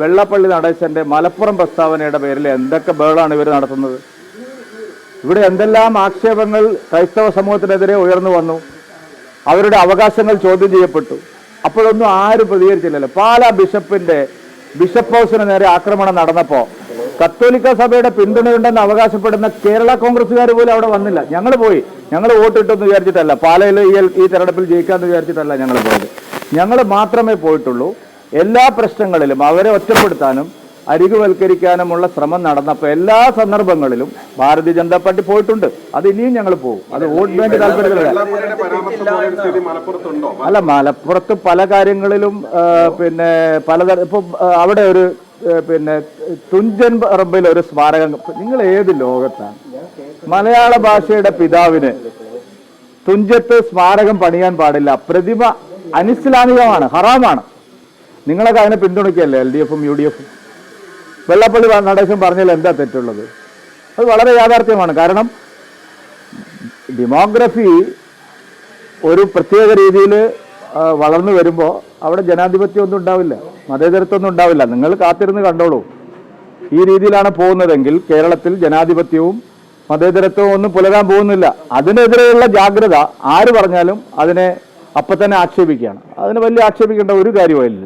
വെള്ളപ്പള്ളി നടേശന്റെ മലപ്പുറം പ്രസ്താവനയുടെ പേരിൽ എന്തൊക്കെ ബേളാണ് ഇവർ നടത്തുന്നത്? ഇവിടെ എന്തെല്ലാം ആക്ഷേപങ്ങൾ ക്രൈസ്തവ സമൂഹത്തിനെതിരെ ഉയർന്നു വന്നു? അവരുടെ അവകാശങ്ങൾ ചോദ്യം ചെയ്യപ്പെട്ടു. അപ്പോഴൊന്നും ആരും പ്രതികരിച്ചില്ലല്ലോ. പാലാ ബിഷപ്പിന്റെ ബിഷപ്പ് ഹൗസിന് നേരെ ആക്രമണം നടന്നപ്പോ കത്തോലിക്ക സഭയുടെ പിന്തുണയുണ്ടെന്ന് അവകാശപ്പെടുന്ന കേരള കോൺഗ്രസ്സുകാർ പോലും അവിടെ വന്നില്ല. ഞങ്ങൾ പോയി. ഞങ്ങൾ വോട്ടിട്ടെന്ന് വിചാരിച്ചിട്ടല്ല. പാലയിൽ ഈ തെരഞ്ഞെടുപ്പിൽ ജയിക്കാമെന്ന് വിചാരിച്ചിട്ടല്ല ഞങ്ങൾ പോയത്. ഞങ്ങൾ മാത്രമേ പോയിട്ടുള്ളൂ. എല്ലാ പ്രശ്നങ്ങളിലും അവരെ ഒറ്റപ്പെടുത്താനും അരികുവൽക്കരിക്കാനുമുള്ള ശ്രമം നടന്നപ്പോൾ എല്ലാ സന്ദർഭങ്ങളിലും ഭാരതീയ ജനതാ പാർട്ടി പോയിട്ടുണ്ട്. അത് ഇനിയും ഞങ്ങൾ പോകും. അത് വോട്ട് ബാങ്ക് താല്പര്യത്തിലല്ല. അല്ല മലപ്പുറത്ത് പല കാര്യങ്ങളിലും പിന്നെ പലതരം ഇപ്പൊ അവിടെ ഒരു പിന്നെ തുഞ്ചൻ പറമ്പിൽ ഒരു സ്മാരകം നിങ്ങൾ ഏത് ലോകത്താണ്? മലയാള ഭാഷയുടെ പിതാവിന് തുഞ്ചത്ത് സ്മാരകം പണിയാൻ പാടില്ല. പ്രതിമ അനിസ്ലാമികമാണ് ഹറാമാണ്. നിങ്ങളൊക്കെ അതിനെ പിന്തുണയ്ക്കുകയല്ലേ? എൽ ഡി എഫും യു ഡി എഫും? വെള്ളപ്പള്ളി നടേശൻ പറഞ്ഞാൽ എന്താ തെറ്റുള്ളത്? അത് വളരെ യാഥാർത്ഥ്യമാണ്. കാരണം ഡെമോഗ്രഫി ഒരു പ്രത്യേക രീതിയിൽ വളർന്നു വരുമ്പോൾ അവിടെ ജനാധിപത്യം ഒന്നും ഉണ്ടാവില്ല. മതേതരത്വം ഒന്നും ഉണ്ടാവില്ല. നിങ്ങൾ കാത്തിരുന്ന് കണ്ടോളൂ. ഈ രീതിയിലാണ് പോകുന്നതെങ്കിൽ കേരളത്തിൽ ജനാധിപത്യവും മതേതരത്വവും ഒന്നും പുലരാൻ പോകുന്നില്ല. അതിനെതിരെയുള്ള ജാഗ്രത ആര് പറഞ്ഞാലും അതിനെ അപ്പം തന്നെ ആക്ഷേപിക്കുകയാണ്. അതിന് വലിയ ആക്ഷേപിക്കേണ്ട ഒരു കാര്യവുമില്ല ഈ